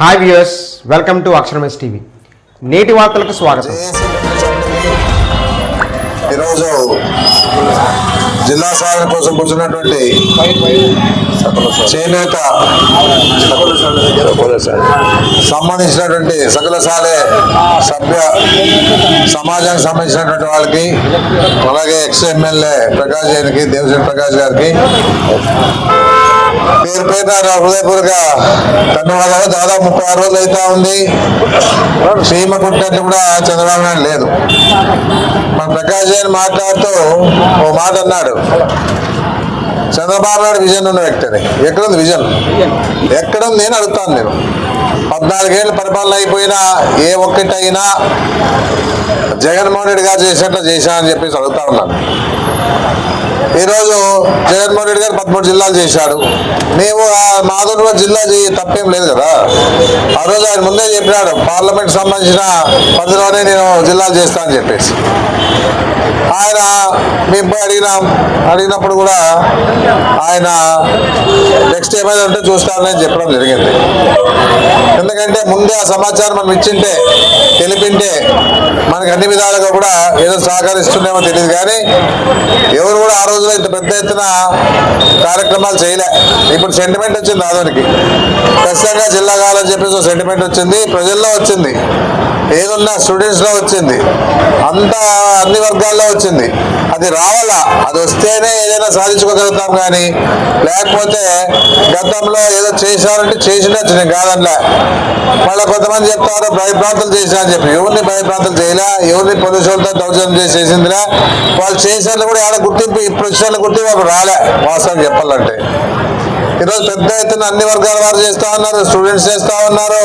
Hi viewers welcome to అక్షరమేస్ TV. నేటి వార్తలకు స్వాగతం. ఈరోజు జిల్లా సాధన కోసం కూర్చున్నటువంటి చేనేత సంబంధించినటువంటి సకల సాలే సభ్య సమాజానికి సంబంధించినటువంటి వాళ్ళకి అలాగే ఎక్స్ ఎమ్మెల్యే ప్రకాష్ గారికి దేవసేన ప్రకాష్ గారికి పేరు హృదయపూర్వక ధన్యవాదాలు దాదాపు ముప్పై ఆరు రోజులు అవుతా ఉంది. సీమ కుట్టినట్టు కూడా చంద్రబాబు నాయుడు లేదు. మన ప్రకాష్ జైన్ మాట్లాడుతూ ఓ మాట అన్నాడు. చంద్రబాబు నాయుడు విజన్ ఉన్న వ్యక్తిని ఎక్కడుంది విజన్? ఎక్కడుంది నేను అడుగుతాను నేను. పద్నాలుగేళ్ళు పరిపాలన అయిపోయినా ఏ ఒక్కటైనా జగన్మోహన్ రెడ్డి గారు చేసినట్లు చేశానని చెప్పేసి అడుగుతా ఉన్నాను. ఈరోజు జగన్మోహన్ రెడ్డి గారు పదమూడు జిల్లాలు చేశాడు. మేము ఆ జిల్లా తప్పేం లేదు కదా. ఆ రోజు ఆయన ముందే చెప్పినాడు పార్లమెంట్ సంబంధించిన పరిధిలోనే నేను జిల్లాలు చేస్తా అని చెప్పేసి. ఆయన మేము పోయి అడిగినాం. అడిగినప్పుడు కూడా ఆయన నెక్స్ట్ ఏమైనా ఉంటే చూస్తానని చెప్పడం జరిగింది. ఎందుకంటే ముందే ఆ సమాచారం మనం ఇచ్చింటే తెలిపింటే మనకి అన్ని విధాలుగా కూడా ఏదో సహకరిస్తుండేమో తెలియదు. కానీ ఎవరు కూడా ఆ రోజు రోజుల్లో ఇంత పెద్ద ఎత్తున కార్యక్రమాలు చేయలే. ఇప్పుడు సెంటిమెంట్ వచ్చింది ఆదోనికి. ఖచ్చితంగా జిల్లా కావాలని చెప్పేసి సెంటిమెంట్ వచ్చింది. ప్రజల్లో వచ్చింది. ఏదున్నా స్టూడెంట్స్లో వచ్చింది. అంతా అన్ని వర్గాల్లో వచ్చింది. అది రావాలా? అది వస్తేనే ఏదైనా సాధించుకోగలుగుతాం కానీ లేకపోతే గతంలో ఏదో చేశారంటే చేసినచ్చు నేను కాదనిలే మళ్ళీ కొంతమంది చెప్తారు భయప్రాంతాలు చేసినా అని చెప్పి. ఎవరిని భయప్రాంతాలు చేయలే? ఎవరిని పోలీసులతో దౌర్జన్యం చేసేసిందిలే వాళ్ళు చేసేది కూడా ఆడ గుర్తింపు ఇప్పుడు వచ్చిన గుర్తింపు రాలే. వాస్తవం చెప్పాలంటే. ఈరోజు పెద్ద ఎత్తున అన్ని వర్గాల వారు చేస్తా ఉన్నారు స్టూడెంట్స్ చేస్తా ఉన్నారు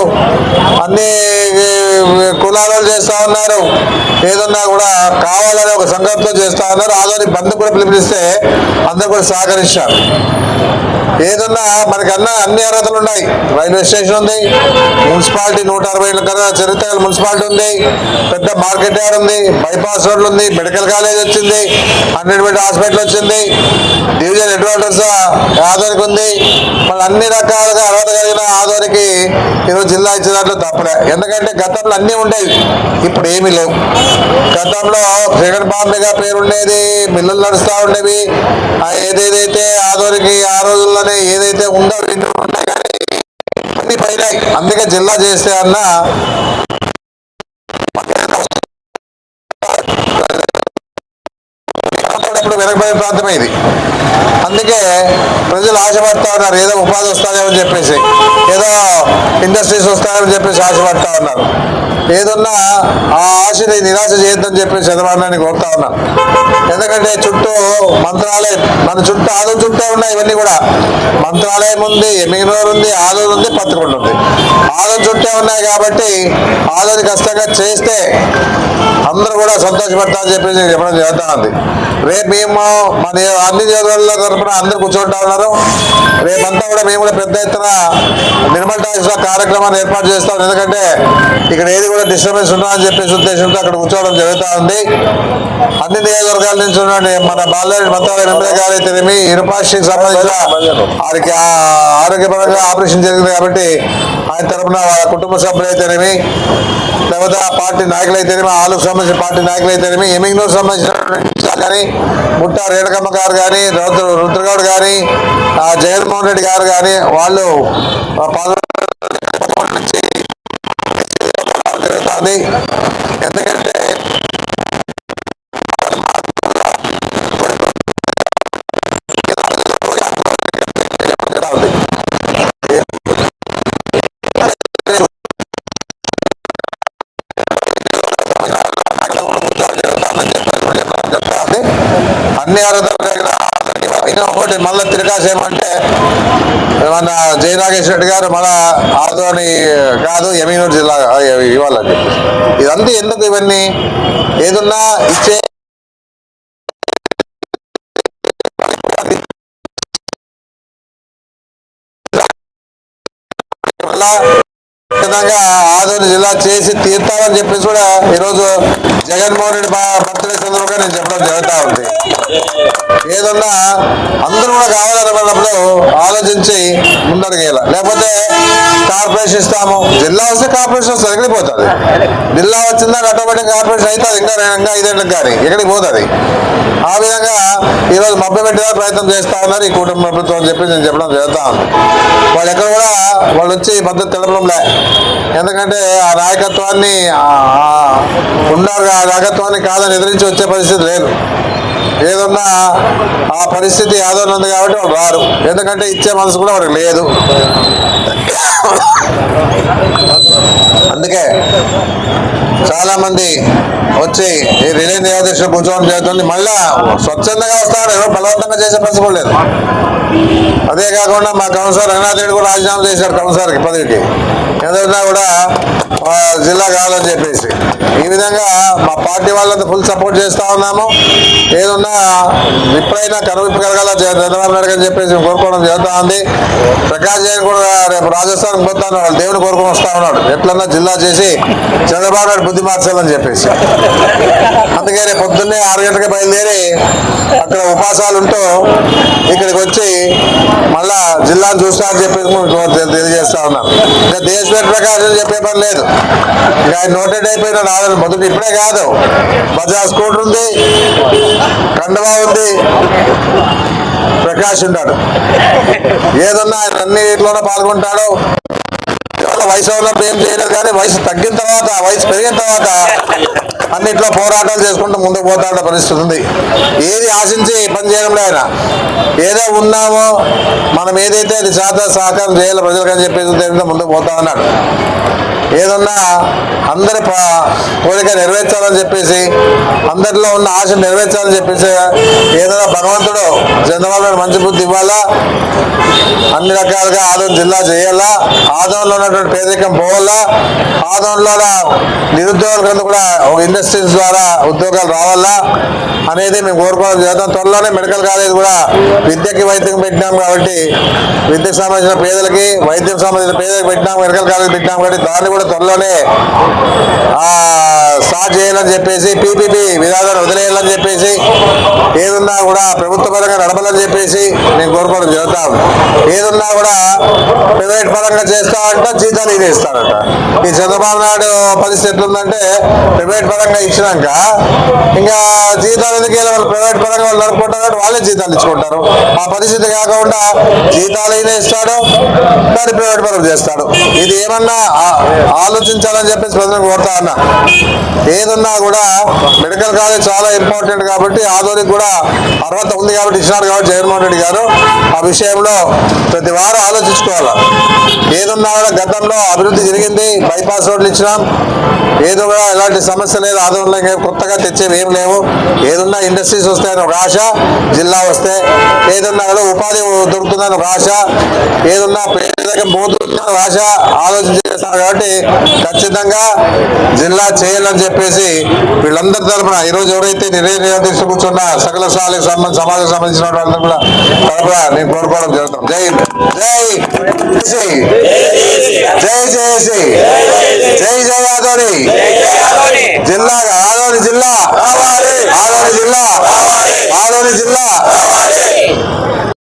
అన్ని కులాలు చేస్తూ చేస్తా ఉన్నారు. ఏదన్నా కూడా కావాలని ఒక సంఘంతో చేస్తా ఉన్నారు. ఆదోని బంధు కూడా పిలిపిస్తే అందరూ కూడా సహకరించారు. ఏదన్నా మనకన్నా అన్ని అర్హతలు ఉన్నాయి. రైల్వే స్టేషన్ ఉంది. మున్సిపాలిటీ నూట అరవై ఏళ్ళ కదా చరిత్ర మున్సిపాలిటీ ఉంది. పెద్ద మార్కెట్ యార్డ్ ఉంది. బైపాస్ రోడ్లు ఉంది. మెడికల్ కాలేజ్ వచ్చింది. అన్నిటిమెంట్ హాస్పిటల్ వచ్చింది. డివిజన్ హెడ్ క్వార్టర్స్ ఆదోనికి ఉంది. మళ్ళీ అన్ని రకాలుగా అర్హత కలిగిన ఆదోనికి ఈరోజు జిల్లా ఇచ్చినట్లు తప్పలే. ఎందుకంటే గతంలో అన్నీ ఉండేవి. ఇప్పుడు ఏమీ లేవు. గతంలో జగన్ బాంబేగా పేరు ఉండేది మిల్లులు నడుస్తూ ఉండేవి. ఏదేదైతే ఆదోనికి ఆ రోజుల్లో రోజుల్లోనే ఏదైతే ఉందో ఇన్ని ఉన్నాయి కానీ అన్ని పైన. అందుకే జిల్లా చేస్తే అన్న ఇప్పుడు ప్రాంతమే ఇది. అందుకే ప్రజలు ఆశపడతా ఉన్నారు ఏదో ఉపాధి వస్తాదేమని చెప్పేసి ఏదో ఇండస్ట్రీస్ వస్తాయని చెప్పేసి ఆశపడతా ఉన్నారు. ఏదన్నా ఆ ఆశని నిరాశ చేయొద్దని చెప్పేసి చంద్రబాబు కోరుతా ఉన్నాను ఎందుకంటే చుట్టూ మంత్రాలయం మన చుట్టూ ఆదం చుట్టూ ఉన్నాయి ఇవన్నీ కూడా. మంత్రాలయం ఉంది ఎమిగినూరు ఉంది ఆదూరు ఉంది పత్తికొండ ఉంది. ఆదం చుట్టే ఉన్నాయి కాబట్టి ఆదోని కష్టంగా చేస్తే అందరూ కూడా సంతోషపడతారని చెప్పేసి చెప్పడం జరుగుతా ఉంది. రేపు మేము మన అన్ని నియోజకవర్గాల తరఫున అందరు కూర్చుంటా ఉన్నారు. రేపంతా కూడా మేము కూడా పెద్ద ఎత్తున నిర్మల్ టాక్స్ కార్యక్రమాన్ని ఏర్పాటు చేస్తాం. ఎందుకంటే ఇక్కడ ఏది కూడా డిస్టర్బెన్స్ ఉండాలని చెప్పేసి ఉద్దేశంతో అక్కడ కూర్చోవడం జరుగుతూ ఉంది. అన్ని నియోజకవర్గాల నుంచి ఉన్న మన బాలరెడ్డి మంత్రాలయం ఎమ్మెల్యే గారు అయితేనేమి ఇరుపాక్షికి సంబంధించిన వారికి ఆరోగ్యపరంగా ఆపరేషన్ జరిగింది కాబట్టి ఆయన తరఫున కుటుంబ సభ్యులు అయితేనేమి లేకపోతే ఆ పార్టీ నాయకులు అయితేనేమి ఆలుకు సంబంధించిన పార్టీ నాయకులు అయితేనేమి ఎమింగ్నూరు సంబంధించిన కానీ ముట్టా రేణుకమ్మ గారు కానీ రుద్ర రుద్రగౌడ్ కానీ ఆ జగన్మోహన్ రెడ్డి గారు కానీ వాళ్ళు ఆ అన్ని అర్హతలు కలిగిన అయినా ఒకటి మళ్ళీ మన జయనాగేశ్వర రెడ్డి గారు మన ఆదోని కాదు ఎమీనూరు జిల్లా ఇవ్వాలండి ఇదంతా ఎందుకు ఇవన్నీ? ఏదున్నా ఇచ్చే వల్ల ఖచ్చితంగా ఆదోని జిల్లా చేసి తీర్తామని చెప్పేసి కూడా ఈరోజు జగన్మోహన్ రెడ్డి బర్త్డే సందర్భంగా నేను చెప్పడం జరుగుతూ ఉంది. ఏదన్నా అందరూ కూడా కావాలనుకున్నప్పుడు ఆలోచించి ముందడుగేయాలి లేకపోతే కార్పొరేషన్ ఇస్తాము. జిల్లా వస్తే కార్పొరేషన్ వస్తుంది ఎక్కడికి పోతుంది. జిల్లా వచ్చిందా ఆటోమేటిక్ కార్పొరేషన్ అవుతుంది. ఇంకా ఇంకా ఐదేళ్ళకి కానీ ఎక్కడికి పోతుంది. ఆ విధంగా ఈరోజు మభ్య పెట్టేలా ప్రయత్నం చేస్తా ఉన్నారు ఈ కుటుంబ ప్రభుత్వం అని చెప్పి నేను చెప్పడం జరుగుతా ఉంది. వాళ్ళు ఎక్కడ కూడా వాళ్ళు వచ్చి మద్దతు తెలపడంలే. ఎందుకంటే ఆ నాయకత్వాన్ని ఉన్నారు ఆ నాయకత్వాన్ని కాదని ఎదిరించి వచ్చే పరిస్థితి లేదు. ఏదన్నా ఆ పరిస్థితి యాదవ్ కాబట్టి వాళ్ళు రారు. ఎందుకంటే ఇచ్చే మనసు కూడా వారికి లేదు. అందుకే చాలా మంది వచ్చి ఈ రిలే దేవాదర్శన కూర్చోవడం జరుగుతుంది మళ్ళా స్వచ్ఛందంగా వస్తారు ఎవరో బలవంతంగా చేసే పరిస్థితి లేదు. అదే కాకుండా మా కౌన్సిలర్ రంగనాథ్ రెడ్డి కూడా రాజీనామా చేశారు కౌన్సిలర్కి పదవికి. ఏదైనా కూడా జిల్లా కావాలని చెప్పేసి. ఈ విధంగా మా పార్టీ వాళ్ళంతా ఫుల్ సపోర్ట్ చేస్తా ఉన్నాము. ఏదన్నా ఇప్పుడైనా కనువిప్పు కలగాల చంద్రబాబు నాయుడు అని చెప్పేసి కోరుకోవడం జరుగుతూ ఉంది. ప్రకాష్ జైన్ కూడా రేపు రాజస్థాన్ పోతాను వాళ్ళు దేవుని కోరుకొని వస్తా ఉన్నాడు. ఎట్లన్నా జిల్లా చేసి చంద్రబాబు నాయుడు బుద్ధి మార్చాలని చెప్పేసి. అందుకే రేపు పొద్దున్నే ఆరు గంటలకు బయలుదేరి అక్కడ ఉపాసాలు ఉంటూ ఇక్కడికి వచ్చి మళ్ళా జిల్లాను చూస్తా అని చెప్పేసి తెలియజేస్తా ఉన్నాను. ఇంకా దేశపేట ప్రకాశం చెప్పే పని లేదు. ఆయన నోటెడ్ అయిపోయిన రాదని మొదటి ఇప్పుడే కాదు. బజాజ్ స్కూటర్ ఉంది. కండవా ఉంది. ప్రకాష్ ఉంటాడు ఏదన్నా ఆయన అన్నిట్లోనే పాల్గొంటాడు. వయసు ఉన్నప్పుడు ఏం చేయలేదు కానీ వయసు తగ్గిన తర్వాత వయసు పెరిగిన తర్వాత అన్నిట్లో పోరాటాలు చేసుకుంటూ ముందుకు పోతాడ పరిస్థితి ఉంది. ఏది ఆశించి పని చేయడంలో ఆయన. ఏదో ఉన్నామో మనం ఏదైతే అది శాత సహకారం చేయాలి ప్రజలకని అని చెప్పేసి ముందుకు పోతా అన్నాడు ఏదన్నా అందరి కోరిక నెరవేర్చాలని చెప్పేసి అందరిలో ఉన్న ఆశ నెరవేర్చాలని చెప్పేసి ఏదైనా భగవంతుడు చంద్రబాబు మంచి బుద్ధి ఇవ్వాలా? అన్ని రకాలుగా ఆదం జిల్లా చేయాలా? ఆదోన్లో ఉన్నటువంటి పేదరికం పోవాలా? ఆదోన్లో నిరుద్యోగులందరూ కూడా ఒక ఇండస్ట్రీస్ ద్వారా ఉద్యోగాలు రావాలా? అనేది మేము కోరుకోవడం చేద్దాం త్వరలోనే మెడికల్ కాలేజ్ కూడా విద్యకి వైద్యం పెట్టినాం కాబట్టి విద్యకు సంబంధించిన పేదలకి వైద్యం సంబంధించిన పేదలకు పెట్టినాం మెడికల్ కాలేజ్ పెట్టినాం కాబట్టి దాన్ని కూడా త్వరలోనే స్టార్ట్ చేయాలని చెప్పేసి పీపీపీ విధానాన్ని వదిలేయాలని చెప్పేసి ఏదున్నా కూడా ప్రభుత్వ పరంగా నడపాలని చెప్పేసి నేను కోరుకోవడం జరుగుతాం ఏదున్నా కూడా ప్రైవేట్ పరంగా చేస్తానంట జీతాలు ఇది ఇస్తానంట ఈ చంద్రబాబు నాయుడు పరిస్థితి ఎట్లుందంటే ప్రైవేట్ పరంగా ఇచ్చినాక ఇంకా జీతాలు ఎందుకు వాళ్ళు ప్రైవేట్ పరంగా వాళ్ళు నడుపుకుంటారు కాబట్టి వాళ్ళే జీతాలు ఇచ్చుకుంటారు. ఆ పరిస్థితి కాకుండా జీతాలు అయినా ఇస్తాడు కానీ ప్రైవేట్ పరం చేస్తాడు. ఇది ఏమన్నా ఆలోచించాలని చెప్పేసి ప్రజలకు కోరుతా అన్న ఏదున్నా కూడా మెడికల్ కాలేజ్ చాలా ఇంపార్టెంట్ కాబట్టి ఆధోనికి కూడా అర్హత ఉంది కాబట్టి ఇచ్చినారు కాబట్టి జగన్మోహన్ రెడ్డి గారు ఆ విషయంలో ప్రతి వారు ఆలోచించుకోవాలి. ఏదున్నా కూడా గతంలో అభివృద్ధి జరిగింది బైపాస్ రోడ్లు ఇచ్చినాం. ఏదో కూడా ఎలాంటి సమస్య లేదు ఆందోళన కొత్తగా తెచ్చేవి ఏం లేవు. ఏదున్నా ఇండస్ట్రీస్ వస్తాయని ఒక ఆశ జిల్లా వస్తే. ఏదున్నా కూడా ఉపాధి దొరుకుతుందని ఒక ఆశ. ఏదున్నా పేదరికం పోతుందని ఒక ఆశ. ఆలోచించేస్తారు కాబట్టి ఖచ్చితంగా జిల్లా చేయాలని చెప్పేసి వీళ్ళందరి తరపున ఈరోజు ఎవరైతే నిర్ణయ తీసుకుంటున్నా కూర్చున్న సంబంధించి సమాజం సంబంధించిన వాళ్ళని కూడా తరపున నేను కోరుకోవడం జరుగుతాం జై జై జై జయసి జై జయ ఆదోని జిల్లా ఆదోని జిల్లా. ఆదోని జిల్లా. ఆదోని జిల్లా.